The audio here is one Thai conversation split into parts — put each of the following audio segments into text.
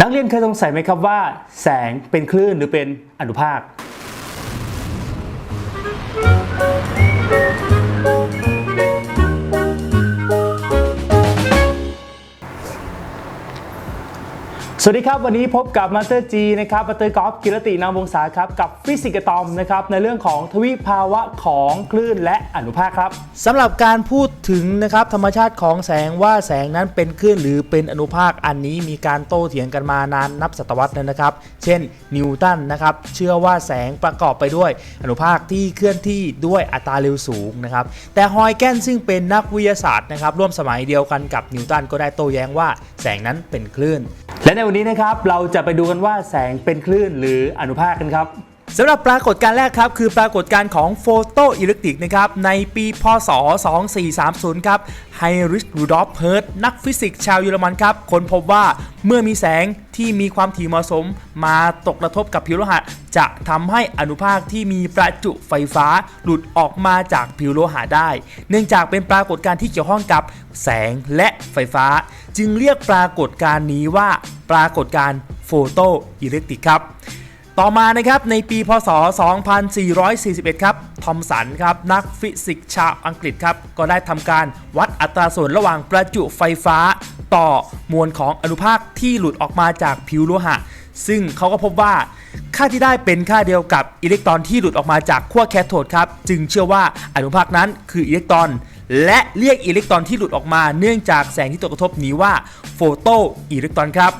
นักเรียนเคยสงสัยไหมครับว่า แสงเป็นคลื่นหรือเป็นอนุภาค สวัสดีครับ วันนี้พบกับมาสเตอร์จีนะครับมาสเตอร์กอล์ฟกิรตินามวงศาครับกับฟิสิกส์ตอมนะครับในเรื่องของทวิภาวะของคลื่นและอนุภาคครับสำหรับการพูดถึงนะครับธรรมชาติของแสงว่าแสงนั้นเป็นคลื่นหรือเป็นอนุภาคอันนี้มีการโต้เถียงกันมานานนับศตวรรษแล้วนะครับ เช่นนิวตันนะครับเชื่อว่าแสงประกอบไปด้วยอนุภาคที่เคลื่อนที่ด้วยอัตราเร็วสูงนะครับแต่ฮอยแกนซึ่งเป็นนักวิทยาศาสตร์นะครับร่วมสมัยเดียวกันกับนิวตันก็ได้โต้แย้งว่าแสงนั้นเป็นคลื่น และในวันนี้นะครับเราจะไปดูกันว่าแสงเป็นคลื่นหรืออนุภาคกันครับสำหรับปรากฏการณ์แรกครับคือปรากฏการณ์ของโฟโตอิเล็กตริกนะครับในปีพศ 2430 ครับไฮริชรูดอฟเฮิร์ตนักฟิสิกส์ชาวเยอรมันครับค้นพบว่าเมื่อมีแสงที่มีความถี่เหมาะสมมาตกกระทบกับผิวโลหะ จะทำให้อนุภาคที่มีประจุไฟฟ้าหลุดออกมาจากผิวโลหะได้ เนื่องจากเป็นปรากฏการณ์ที่เกี่ยวข้องกับแสงและไฟฟ้า จึงเรียกปรากฏการณ์นี้ว่าปรากฏการณ์โฟโตอิเล็กตริกครับ ต่อมานะครับในปีพศ 2441 ครับ ทอมสันครับนักฟิสิกส์ชาวอังกฤษครับ ก็ได้ทำการวัดอัตราส่วนระหว่างประจุไฟฟ้าต่อมวลของอนุภาคที่หลุดออกมาจากผิวโลหะ ซึ่งเขาก็พบว่าค่าที่ได้เป็นค่าเดียวกับอิเล็กตรอนที่หลุดออกมาจากขั้วแคโทดครับ จึงเชื่อว่าอนุภาคนั้นคืออิเล็กตรอน และเรียกอิเล็กตรอนที่หลุดออกมาเนื่องจากแสงที่ตกกระทบนี้ว่าโฟโตอิเล็กตรอนครับ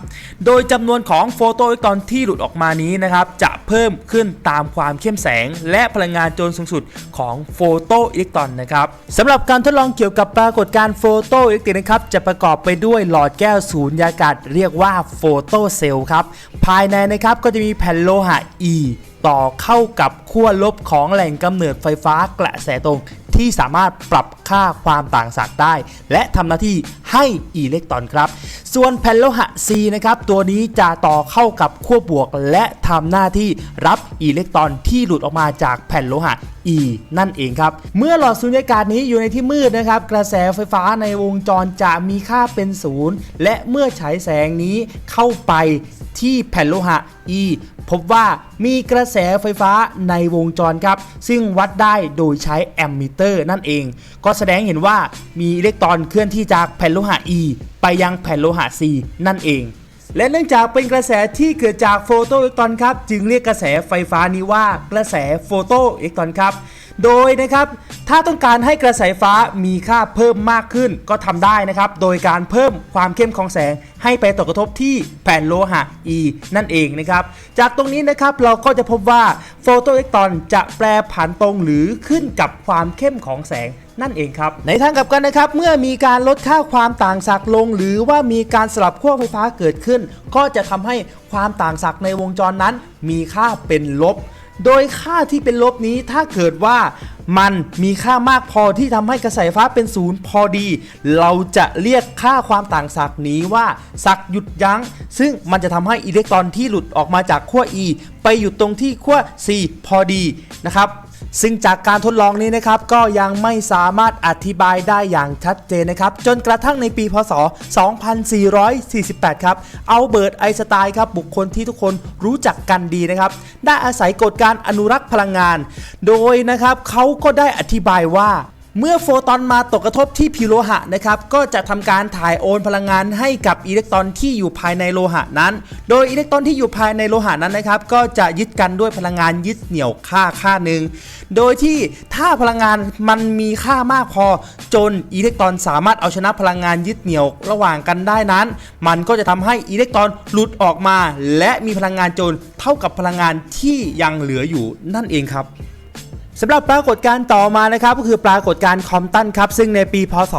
โดยจำนวนของโฟโตอิเล็กตรอนที่หลุดออกมานี้นะครับจะเพิ่มขึ้นตามความเข้มแสง และพลังงานจนสูงสุดของโฟโตอิเล็กตรอนนะครับสำหรับการทดลองเกี่ยวกับปรากฏการณ์โฟโตอิเล็กตริกนะครับจะประกอบไปด้วยหลอดแก้วสูญญากาศเรียกว่าโฟโตเซลล์ครับภายในนะครับก็จะมีแผ่นโลหะ E ต่อเข้ากับขั้วลบของแหล่งกำเนิดไฟฟ้ากระแสตรง ที่สามารถปรับค่าความต่างศักย์ได้ และทำหน้าที่ให้อิเล็กตรอนครับ ส่วนแผ่นโลหะ C นะครับ ตัวนี้จะต่อเข้ากับขั้วบวก และทำหน้าที่รับอิเล็กตรอนที่หลุดออกมาจากแผ่นโลหะ E นั่นเองครับ เมื่อหลอดสุญญากาศนี้อยู่ในที่มืดนะครับ กระแสไฟฟ้าในวงจรจะมีค่าเป็นศูนย์และเมื่อฉายแสงนี้เข้าไป ที่แผ่นโลหะ E พบว่ามีกระแสไฟฟ้าในวงจรครับ ซึ่งวัดได้โดยใช้แอมมิเตอร์นั่นเอง ก็แสดงเห็นว่ามีอิเล็กตรอนเคลื่อนที่จากแผ่นโลหะ E ไปยังแผ่นโลหะ C นั่นเองและเนื่องจากเป็นกระแสที่เกิดจากโฟโตอิเล็กตรอนครับ จึงเรียกกระแสไฟฟ้านี้ว่ากระแสโฟโตอิเล็กตรอนครับ โดยนะครับถ้าต้องการให้กระแสไฟฟ้ามีค่าเพิ่มมากขึ้นก็ทำได้นะครับ โดยการเพิ่มความเข้มของแสงให้ไปตกกระทบที่แผ่นโลหะ E นั่นเองนะครับ จากตรงนี้นะครับเราก็จะพบว่าโฟโตอิเล็กตรอนจะแปรผันตรงหรือขึ้นกับความเข้มของแสงนั่นเองครับ ในทางกลับกันนะครับ เมื่อมีการลดค่าความต่างศักย์ลง หรือว่ามีการสลับขั้วไฟฟ้าเกิดขึ้น ก็จะทำให้ความต่างศักย์ในวงจรนั้น มีค่าเป็นลบ โดยค่าที่เป็นลบนี้ถ้าเกิดว่ามันมีค่ามากพอที่ทำให้กระแสไฟฟ้าเป็นศูนย์พอดี เราจะเรียกค่าความต่างศักย์นี้ว่าศักย์หยุดยัง้ง ซึ่งมันจะทำให้อิเล็กตรอนที่หลุดออกมาจากขั้ว E ไปหยุดตรงที่ขั้ว C พอดีนะครับ ซึ่งจากการทดลองนี้นะครับก็ยังไม่สามารถอธิบายได้อย่างชัดเจนนะครับ จนกระทั่งในปีพศ 2448 ครับเอาเบิร์ตไอสไตน์ครับบุคคลที่ทุกคนรู้จักกันดีนะครับ ได้อาศัยกฎการอนุรักษ์พลังงาน โดยนะครับเขาก็ได้อธิบายว่า เมื่อโฟตอนมาตกกระทบที่ผิวโลหะนะครับก็จะทำการถ่ายโอนพลังงานให้กับอิเล็กตรอนที่อยู่ภายในโลหะนั้น โดยอิเล็กตรอนที่อยู่ภายในโลหะนั้นนะครับก็จะยึดกันด้วยพลังงานยึดเหนี่ยวค่าค่าหนึ่ง โดยที่ถ้าพลังงานมันมีค่ามากพอจนอิเล็กตรอนสามารถเอาชนะพลังงานยึดเหนี่ยวระหว่างกันได้นั้น มันก็จะทำให้อิเล็กตรอนหลุดออกมา และมีพลังงานจนเท่ากับพลังงานที่ยังเหลืออยู่นั่นเองครับ สำหรับปรากฏการณ์ต่อมานะครับก็คือปรากฏการณ์คอมตันครับซึ่งในปีพศ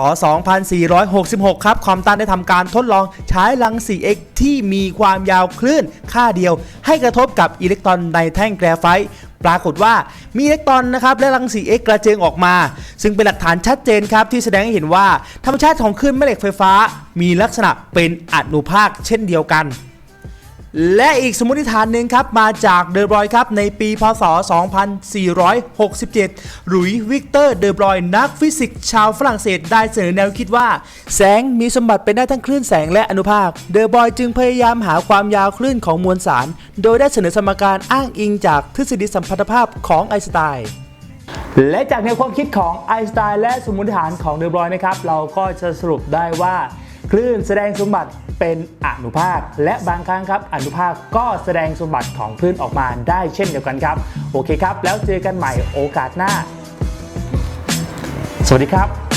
2466 ครับคอมตันได้ทำการทดลองใช้รังสี X ที่มีความยาวคลื่นค่าเดียว ให้กระทบกับอิเล็กตรอนในแท่งแกรไฟต์ปรากฏว่ามีอิเล็กตรอนนะครับและรังสี X กระเจิงออกมา ซึ่งเป็นหลักฐานชัดเจนครับที่แสดงให้เห็นว่าธรรมชาติของคลื่นแม่เหล็กไฟฟ้า มีลักษณะเป็นอนุภาคเช่นเดียวกัน และอีกสมมติฐานหนึ่งครับ มาจากเดอบรอยครับ ในปีพศ 2467 หลุยวิกเตอร์เดอบรอยนักฟิสิกส์ชาวฝรั่งเศสได้เสนอแนวคิดว่า แสงมีสมบัติเป็นได้ทั้งคลื่นแสงและอนุภาค เดอบรอยจึงพยายามหาความยาวคลื่นของมวลสาร โดยได้เสนอสมการอ้างอิงจากทฤษฎีสัมพัทธภาพของไอน์สไตน์และจากแนวความคิดของไอน์สไตน์และสมมติฐานของเดอบรอยนะครับเราก็จะสรุปได้ว่า คลื่นแสดงสมบัติเป็นอนุภาค และบางครั้งครับอนุภาคก็แสดงสมบัติของคลื่นออกมาได้เช่นเดียวกันครับ โอเคครับ แล้วเจอกันใหม่โอกาสหน้า สวัสดีครับ